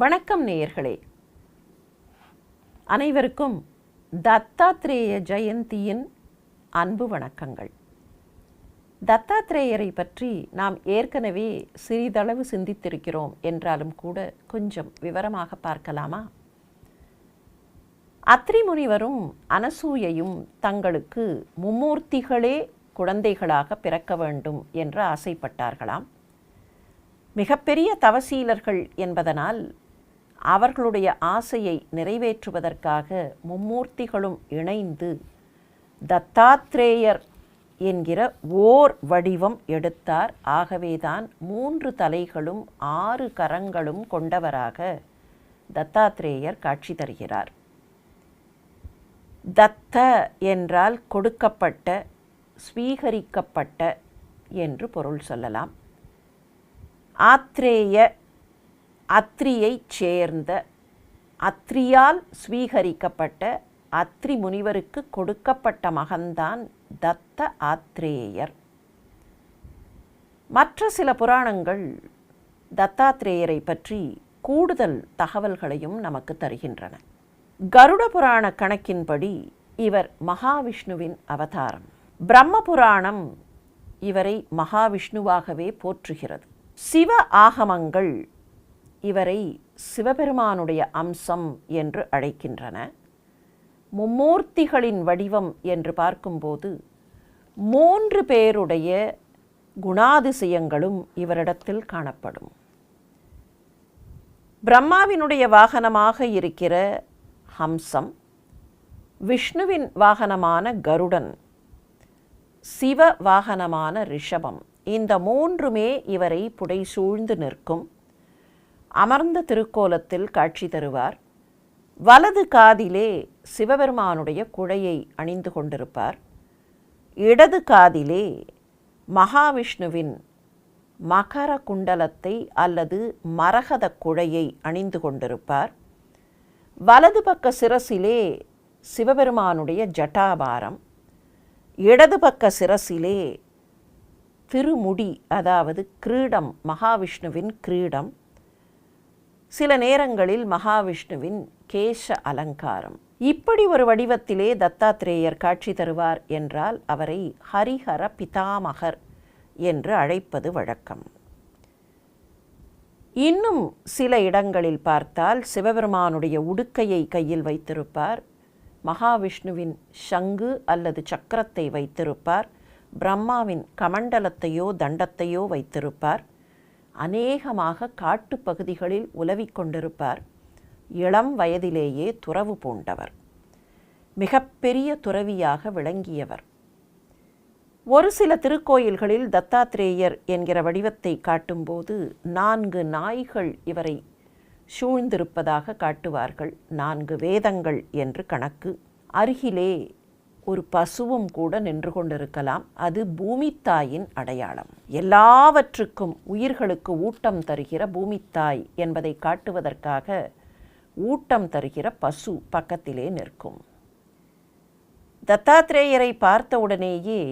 வணக்கம் நேயர்களே. அனைவருக்கும் தத்தாத்ரேய ஜெயந்தியின் அன்பு வணக்கங்கள். தத்தாத்ரேயரை பற்றி நாம் ஏற்கனவே சிறிதளவு சிந்தித்திருக்கிறோம் என்றாலும் கூட கொஞ்சம் விவரமாக பார்க்கலாமா? அத்ரி முனிவரும் அனசூயையும் தங்களுக்கு மும்மூர்த்திகளே குழந்தைகளாக பிறக்க வேண்டும் என்று ஆசைப்பட்டார்களாம். மிகப்பெரிய தவசீலர்கள் என்பதனால் அவர்களுடைய ஆசையை நிறைவேற்றுவதற்காக மும்மூர்த்திகளும் இணைந்து தத்தாத்ரேயர் என்கிற ஓர் வடிவம் எடுத்தார். ஆகவேதான் மூன்று தலைகளும் ஆறு கரங்களும் கொண்டவராக தத்தாத்ரேயர் காட்சி தருகிறார். தத்த என்றால் கொடுக்கப்பட்ட ஸ்வீகரிக்கப்பட்ட என்று பொருள் சொல்லலாம். ஆத்ரேய அத்ரியைச் சேர்ந்த அத்ரியால் ஸ்வீகரிக்கப்பட்ட அத்ரி முனிவருக்கு கொடுக்கப்பட்ட மகன்தான் தத்த ஆத்ரேயர். மற்ற சில புராணங்கள் தத்தாத்ரேயரை பற்றி கூடுதல் தகவல்களையும் நமக்கு தருகின்றன. கருட புராண கணக்கின்படி இவர் மகாவிஷ்ணுவின் அவதாரம். பிரம்ம புராணம் இவரை மகாவிஷ்ணுவாகவே போற்றுகிறது. சிவ ஆகமங்கள் இவரை சிவபெருமானுடைய அம்சம் என்று அழைக்கின்றன. மும்மூர்த்திகளின் வடிவம் என்று பார்க்கும்போது மூன்று பேருடைய குணாதிசயங்களும் இவரிடத்தில் காணப்படும். பிரம்மாவினுடைய வாகனமாக இருக்கிற ஹம்சம் விஷ்ணுவின் வாகனமான கருடன் சிவ வாகனமான ரிஷபம் இந்த மூன்றுமே இவரை புடை சூழ்ந்து நிற்கும். அமர்ந்த திருக்கோலத்தில் காட்சி தருவார். வலது காதிலே சிவபெருமானுடைய குழையை அணிந்து கொண்டிருப்பார். இடது காதிலே மகாவிஷ்ணுவின் மகர குண்டலத்தை அல்லது மரகத குழையை அணிந்து கொண்டிருப்பார். வலது பக்க சிரசிலே சிவபெருமானுடைய ஜட்டாபாரம். இடது பக்க சிரசிலே திருமுடி அதாவது கிரீடம் மகாவிஷ்ணுவின் கிரீடம். சில நேரங்களில் மகாவிஷ்ணுவின் கேச அலங்காரம். இப்படி ஒரு வடிவத்திலே தத்தாத்ரேயர் காட்சி தருவார் என்றால் அவரை ஹரிஹர பிதாமகர் என்று அழைப்பது வழக்கம். இன்னும் சில இடங்களில் பார்த்தால் சிவபெருமானுடைய உடுக்கையை கையில் வைத்திருப்பார் மகாவிஷ்ணுவின் சங்கு அல்லது சக்கரத்தை வைத்திருப்பார் பிரம்மாவின் கமண்டலத்தையோ தண்டத்தையோ வைத்திருப்பார் அநேகமாக காட்டுப்பகுதிகளில் உலவிக் கொண்டிருப்பார். இளம் வயதிலேயே துறவு பூண்டவர். மிகப்பெரிய துறவியாக விளங்கியவர். ஒரு சில திருக்கோயில்களில் தத்தாத்ரேயர் என்கிற வடிவத்தை காட்டும்போது நான்கு நாய்கள் இவரை சூழ்ந்திருப்பதாக காட்டுவார்கள். நான்கு வேதங்கள் என்று கணக்கு. அருகிலே ஒரு பசுவும் கூட நின்று கொண்டிருக்கலாம். அது பூமித்தாயின் அடையாளம். எல்லாவற்றுக்கும் உயிர்களுக்கு ஊட்டம் தருகிற பூமித்தாய் என்பதை காட்டுவதற்காக ஊட்டம் தருகிற பசு பக்கத்திலே நிற்கும். தத்தாத்ரேயரை பார்த்தவுடனேயே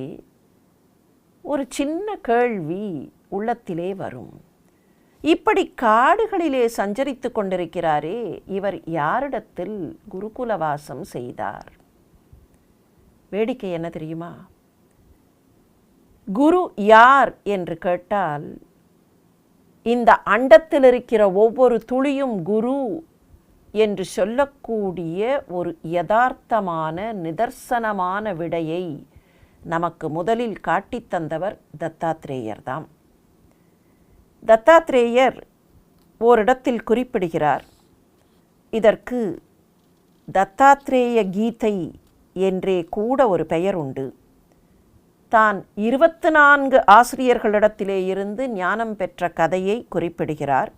ஒரு சின்ன கேள்வி உள்ளத்திலே வரும். இப்படி காடுகளிலே சஞ்சரித்து கொண்டிருக்கிறாரே இவர் யாரிடத்தில் குருகுலவாசம் செய்தார்? வேடிக்கை என்ன தெரியுமா? குரு யார் என்று கேட்டால் இந்த அண்டத்தில் இருக்கிற ஒவ்வொரு துளியும் குரு என்று சொல்லக்கூடிய ஒரு யதார்த்தமான நிதர்சனமான விடையை நமக்கு முதலில் காட்டித் தந்தவர் தத்தாத்ரேயர் தாம். தத்தாத்ரேயர் ஓரிடத்தில் குறிப்பிடுகிறார் இதற்கு தத்தாத்ரேய கீதை என்றே கூட ஒரு பெயர் உண்டு. தான் இருபத்து நான்கு ஆசிரியர்களிடத்திலே இருந்து ஞானம் பெற்ற கதையை குறிப்பிடுகிறார்.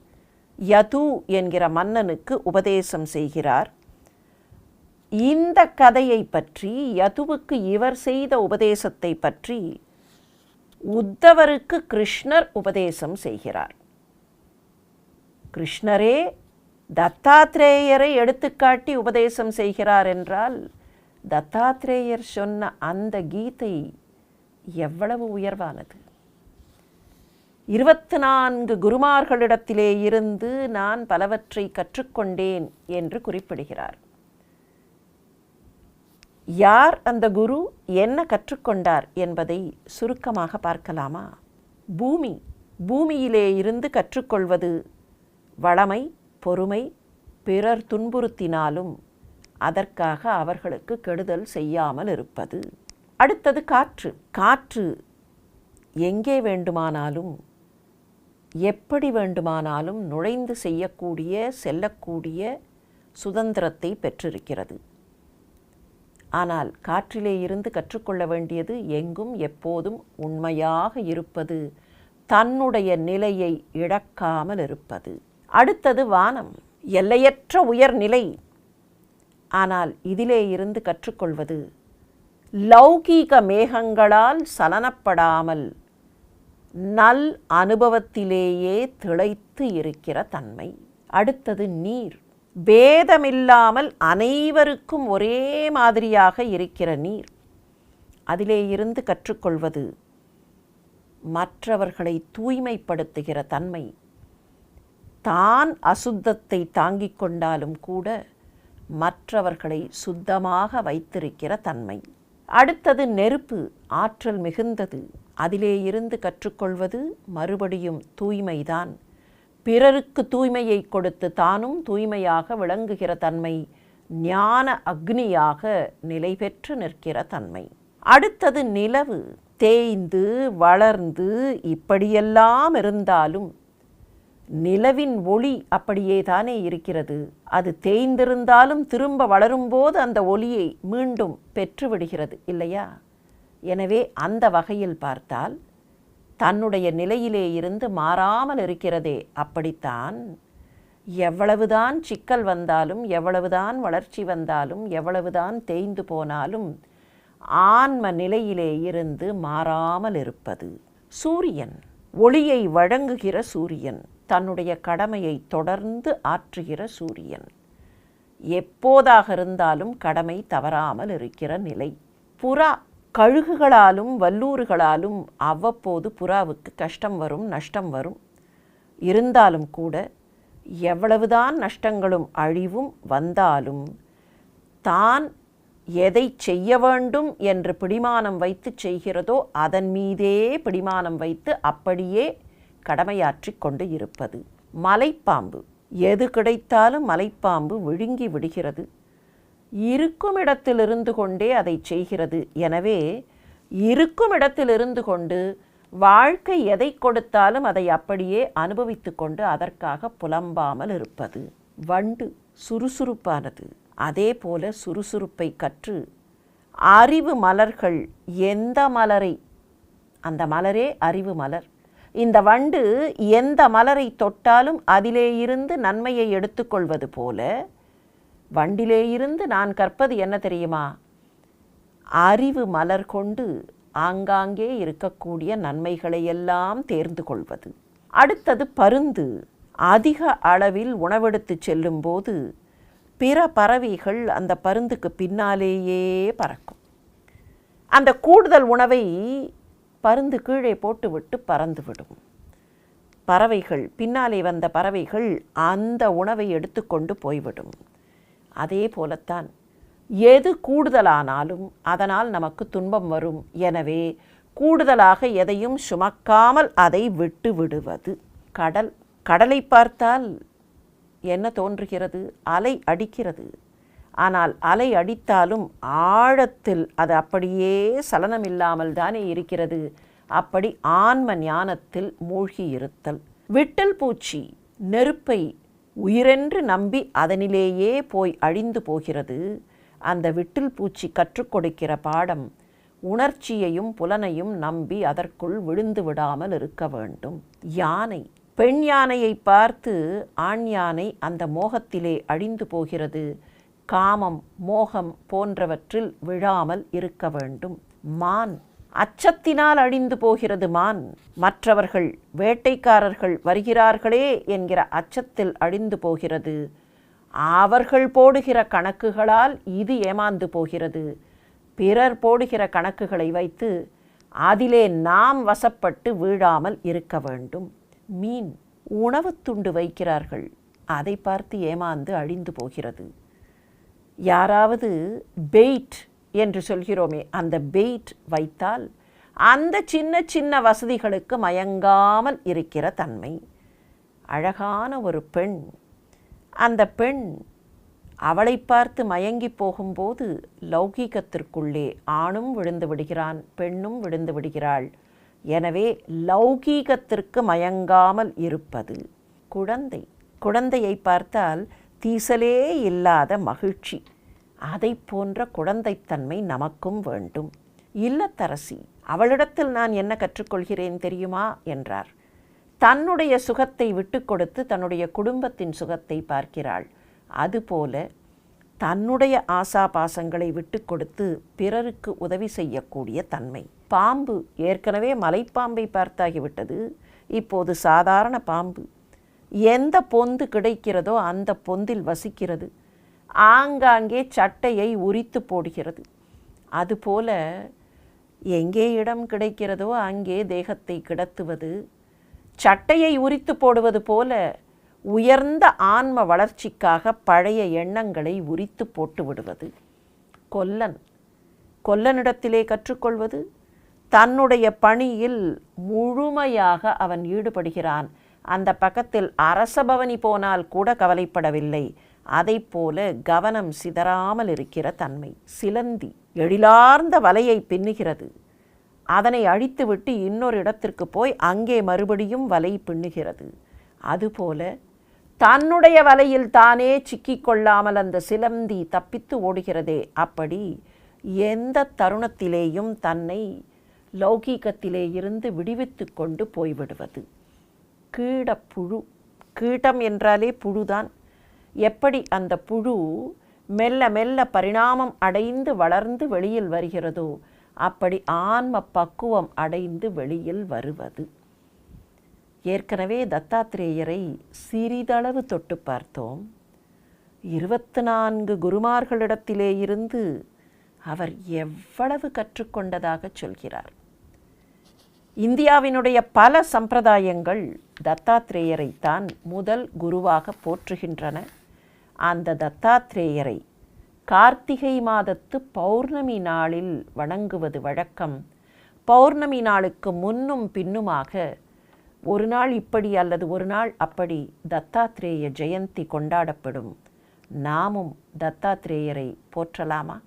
யது என்கிற மன்னனுக்கு உபதேசம் செய்கிறார். இந்த கதையை பற்றி யதுவுக்கு இவர் செய்த உபதேசத்தை பற்றி உத்தவருக்கு கிருஷ்ணர் உபதேசம் செய்கிறார். கிருஷ்ணரே தத்தாத்ரேயரை எடுத்துக்காட்டி உபதேசம் செய்கிறார் என்றால் தத்தாத்ரேயர் சொன்ன அந்த கீதை எவ்வளவு உயர்வானது? இருபத்து நான்கு குருமார்களிடத்திலே இருந்து நான் பலவற்றை கற்றுக்கொண்டேன் என்று குறிப்பிடுகிறார். யார் அந்த குரு? என்ன கற்றுக்கொண்டார் என்பதை சுருக்கமாக பார்க்கலாமா? பூமி பூமியிலே இருந்து கற்றுக்கொள்வது வளமை பொறுமை பிறர் துன்புறுத்தினாலும் அதற்காக அவர்களுக்கு கெடுதல் செய்யாமல் இருப்பது. அடுத்தது காற்று. காற்று எங்கே வேண்டுமானாலும் எப்படி வேண்டுமானாலும் நுழைந்து செய்யக்கூடிய செல்லக்கூடிய சுதந்திரத்தை பெற்றிருக்கிறது. ஆனால் காற்றிலே இருந்து கற்றுக்கொள்ள வேண்டியது எங்கும் எப்போதும் உண்மையாக இருப்பது தன்னுடைய நிலையை இழக்காமல் இருப்பது. அடுத்தது வானம். எல்லையற்ற உயர்நிலை. ஆனால் இதிலே இருந்து கற்றுக்கொள்வது லௌகீக மேகங்களால் சலனப்படாமல் நல் அனுபவத்திலேயே திளைத்து இருக்கிற தன்மை. அடுத்தது நீர். பேதமில்லாமல் அனைவருக்கும் ஒரே மாதிரியாக இருக்கிற நீர். அதிலே இருந்து கற்றுக்கொள்வது மற்றவர்களை தூய்மைப்படுத்துகிற தன்மை. தான் அசுத்தத்தை தாங்கிக் கொண்டாலும் கூட மற்றவர்களை சுத்தமாக வைத்திருக்கிற தன்மை. அடுத்தது நெருப்பு ஆற்றல் மிகுந்தது. அதிலே இருந்து கற்றுக்கொள்வது மறுபடியும் தூய்மைதான். பிறருக்கு தூய்மையை கொடுத்து தானும் தூய்மையாக விளங்குகிற தன்மை ஞான அக்னியாக நிலை பெற்று நிற்கிற தன்மை. அடுத்தது நிலவு தேய்ந்து வளர்ந்து இப்படியெல்லாம் இருந்தாலும் நிலவின் ஒளி அப்படியே தானே இருக்கிறது. அது தேய்ந்திருந்தாலும் திரும்ப வளரும்போது அந்த ஒளியை மீண்டும் பெற்றுவிடுகிறது இல்லையா? எனவே அந்த வகையில் பார்த்தால் தன்னுடைய நிலையிலே இருந்து மாறாமல் இருக்கிறதே அப்படித்தான். எவ்வளவுதான் சிக்கல் வந்தாலும் எவ்வளவுதான் வளர்ச்சி வந்தாலும் எவ்வளவுதான் தேய்ந்து போனாலும் ஆன்ம நிலையிலே இருந்து மாறாமல் இருப்பது சூரியன். ஒளியை வழங்குகிற சூரியன். தன்னுடைய கடமையை தொடர்ந்து ஆற்றுகிற சூரியன். எப்போதாக இருந்தாலும் கடமை தவறாமல் இருக்கிற நிலை. புறா கழுகுகளாலும் வல்லூறுகளாலும் அவ்வப்போது புறாவுக்கு கஷ்டம் வரும் நஷ்டம் வரும். இருந்தாலும் கூட எவ்வளவுதான் நஷ்டங்களும் அழிவும் வந்தாலும் தான் எதை செய்ய வேண்டும் என்று பிடிமானம் வைத்து செய்கிறதோ அதன் மீதே பிடிமானம் வைத்து அப்படியே கடமையாற்றி கொண்டு இருப்பது. மலைப்பாம்பு. எது கிடைத்தாலும் மலைப்பாம்பு விழுங்கி விடுகிறது. இருக்கும் இடத்திலிருந்து கொண்டே அதை செய்கிறது. எனவே இருக்கும் இடத்தில் இருந்து கொண்டு வாழ்க்கை எதை கொடுத்தாலும் அதை அப்படியே அனுபவித்து கொண்டு அதற்காக புலம்பாமல் இருப்பது. வண்டு சுறுசுறுப்பானது. அதே போல சுறுசுறுப்பை கற்று அறிவு மலர்கள் எந்த மலரை? அந்த மலரே அறிவு மலர். இந்த வண்டு எந்த மலரை தொட்டாலும் அதிலே இருந்து நன்மையை எடுத்துக்கொள்வது போல வண்டிலே இருந்து நான் கற்பது என்ன தெரியுமா? அறிவு மலர் கொண்டு ஆங்காங்கே இருக்கக்கூடிய நன்மைகளை எல்லாம் தேர்ந்து கொள்வது. அடுத்தது பருந்து. அதிக அளவில் உணவெடுத்து செல்லும்போது பிற பறவைகள் அந்த பருந்துக்கு பின்னாலேயே பறக்கும். அந்த கூடுதல் உணவை பருந்து கீழே போட்டுவிட்டு பறந்துவிடும். பறவைகள் பின்னாலே வந்த பறவைகள் அந்த உணவை எடுத்துக்கொண்டு போய்விடும். அதே போலத்தான் எது கூடுதலானாலும் அதனால் நமக்கு துன்பம் வரும். எனவே கூடுதலாக எதையும் சுமக்காமல் அதை விட்டு விடுவது. கடல் கடலை பார்த்தால் என்ன தோன்றுகிறது? அலை அடிக்கிறது. ஆனால் அலை அடித்தாலும் ஆழத்தில் அது அப்படியே சலனமில்லாமல் தானே இருக்கிறது. அப்படி ஆன்ம ஞானத்தில் மூழ்கி இருத்தல். விட்டல் பூச்சி நெருப்பை உயிரென்று நம்பி அதனிலேயே போய் அழிந்து போகிறது. அந்த விட்டில் பூச்சி கற்றுக் கொடுக்கிற பாடம் உணர்ச்சியையும் புலனையும் நம்பி அதற்குள் விழுந்து விடாமல் இருக்க வேண்டும். யானை. பெண் யானையை பார்த்து ஆண் யானை அந்த மோகத்திலே அழிந்து போகிறது. காமம் மோகம் போன்றவற்றில் விழாமல் இருக்க வேண்டும். மான் அச்சத்தினால் அழிந்து போகிறது மான். மற்றவர்கள் வேட்டைக்காரர்கள் வருகிறார்களே என்கிற அச்சத்தில் அழிந்து போகிறது. அவர்கள் போடுகிற கணக்குகளால் இது ஏமாந்து போகிறது. பிறர் போடுகிற கணக்குகளை வைத்து அதிலே நாம் வசப்பட்டு வீழாமல் இருக்க வேண்டும். மீன் உணவுத் துண்டு வைக்கிறார்கள். அதை பார்த்து ஏமாந்து அழிந்து போகிறது. யாராவது பெயிட் என்று சொல்கிறோமே அந்த பெயிட் வைத்தால் அந்த சின்ன சின்ன வசதிகளுக்கு மயங்காமல் இருக்கிற தன்மை. அழகான ஒரு பெண். அந்த பெண் அவளை பார்த்து மயங்கி போகும்போது லௌகீகத்திற்குள்ளே ஆணும் விழுந்து விடுகிறான் பெண்ணும் விழுந்து விடுகிறாள். எனவே லௌகீகத்திற்கு மயங்காமல் இருப்பது குழந்தை. குழந்தையை பார்த்தால் தீசலே இல்லாத மகிழ்ச்சி. அதை போன்ற குழந்தைத்தன்மை நமக்கும் வேண்டும். இல்லத்தரசி அவளிடத்தில் நான் என்ன கற்றுக்கொள்கிறேன் தெரியுமா? என்றார். தன்னுடைய சுகத்தை விட்டு கொடுத்து தன்னுடைய குடும்பத்தின் சுகத்தை பார்க்கிறாள். அதுபோல தன்னுடைய ஆசாபாசங்களை விட்டு கொடுத்து பிறருக்கு உதவி செய்யக்கூடிய தன்மை. பாம்பு ஏற்கனவே மலைப்பாம்பை பார்த்தாகிவிட்டது. இப்போது சாதாரண பாம்பு. எந்த பொந்து கிடைக்கிறதோ அந்த பொந்தில் வசிக்கிறது. ஆங்காங்கே சட்டையை உரித்து போடுகிறது. அதுபோல எங்கே இடம் கிடைக்கிறதோ அங்கே தேகத்தை கிடத்துவது. சட்டையை உரித்து போடுவது போல உயர்ந்த ஆன்ம வளர்ச்சிக்காக பழைய எண்ணங்களை உரித்து போட்டு விடுவது. கொல்லன். கொல்லனிடத்திலே கற்றுக்கொள்வது. தன்னுடைய பணியில் முழுமையாக அவன் ஈடுபடுகிறான். அந்த பக்கத்தில் அரசபவனி போனால் கூட கவலைப்படவில்லை. அதைப் போல கவனம் சிதறாமல் இருக்கிற தன்மை சிலந்தி எழிலார்ந்த வலையை பின்னுகிறது. அதனை அழித்துவிட்டு இன்னொரு இடத்திற்கு போய் அங்கே மறுபடியும் வலை பின்னுகிறது. அதுபோல தன்னுடைய வலையில் தானே சிக்கிக்கொள்ளாமல் அந்த சிலந்தி தப்பித்து ஓடுகிறதே. அப்படி எந்த தருணத்திலேயும் தன்னை லௌகீகத்திலே இருந்து விடுவித்து கொண்டு போய்விடுவது. கீடப்புழு. கீட்டம் என்றாலே புழுதான். எப்படி அந்த புழு மெல்ல மெல்ல பரிணாமம் அடைந்து வளர்ந்து வெளியில் வருகிறதோ அப்படி ஆன்ம பக்குவம் அடைந்து வெளியில் வருவது. ஏற்கனவே தத்தாத்திரேயரை சிறிதளவு தொட்டு பார்த்தோம். இருபத்து நான்கு குருமார்களிடத்திலே இருந்து அவர் எவ்வளவு கற்றுக்கொண்டதாக சொல்கிறார். இந்தியாவினுடைய பல சம்பிரதாயங்கள் தத்தாத்திரேயரைத்தான் முதல் குருவாக போற்றுகின்றன. அந்த தத்தாத்திரேயரை கார்த்திகை மாதத்து பௌர்ணமி நாளில் வணங்குவது வழக்கம். பௌர்ணமி நாளுக்கு முன்னும் பின்னுமாக ஒரு நாள் இப்படி அல்லது ஒரு நாள் அப்படி தத்தாத்திரேய ஜெயந்தி கொண்டாடப்படும். நாமும் தத்தாத்திரேயரை போற்றலாமா?